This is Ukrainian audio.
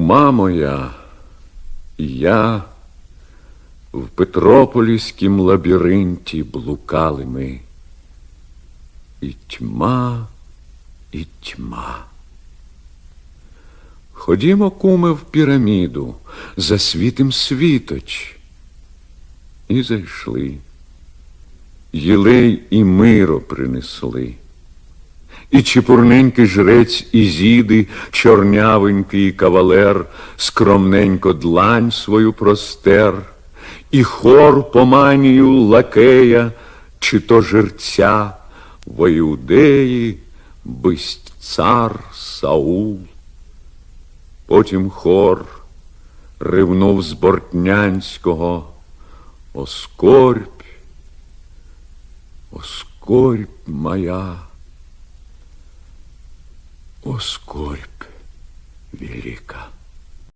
Моя і я в Петрополіськім лабіринті блукали ми. І тьма, і тьма. Ходімо, куме, в піраміду, засвітим світоч. І зайшли. Єлей і миро принесли. І чепурненький жрець Ізіди, чорнявенький кавалер, скромненько длань свою простер, і хор по манію лакея, чи то жерця, во Іудеї бисть цар Саул. Потім хор ривнув з Бортнянського Оскорбь, оскорбь моя, оскорбь велика.